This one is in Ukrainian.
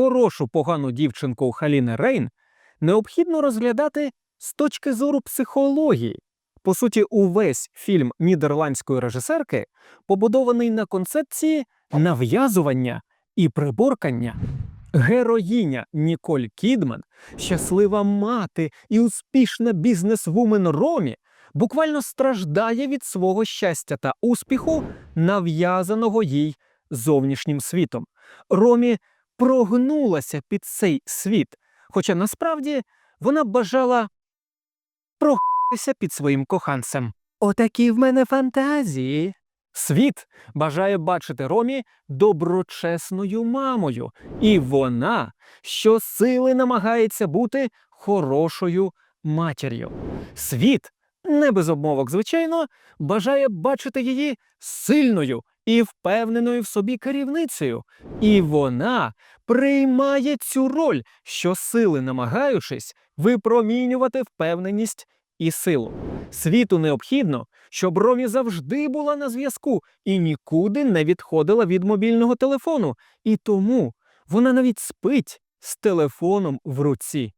хорошу погану дівчинку Халіни Рейн необхідно розглядати з точки зору психології. По суті, увесь фільм нідерландської режисерки побудований на концепції нав'язування і приборкання. Героїня Ніколь Кідман, щаслива мати і успішна бізнесвумен Ромі, буквально страждає від свого щастя та успіху, нав'язаного їй зовнішнім світом. Ромі прогнулася під цей світ, хоча насправді вона бажала прогнутися під своїм коханцем. Отакі в мене фантазії. Світ бажає бачити Ромі доброчесною мамою, і вона щосили намагається бути хорошою матір'ю. Світ, не без обмовок, звичайно, бажає бачити її сильною і впевненою в собі керівницею, і вона приймає цю роль, щосили намагаючись випромінювати впевненість і силу. Світу необхідно, щоб Ромі завжди була на зв'язку і нікуди не відходила від мобільного телефону, і тому вона навіть спить з телефоном в руці.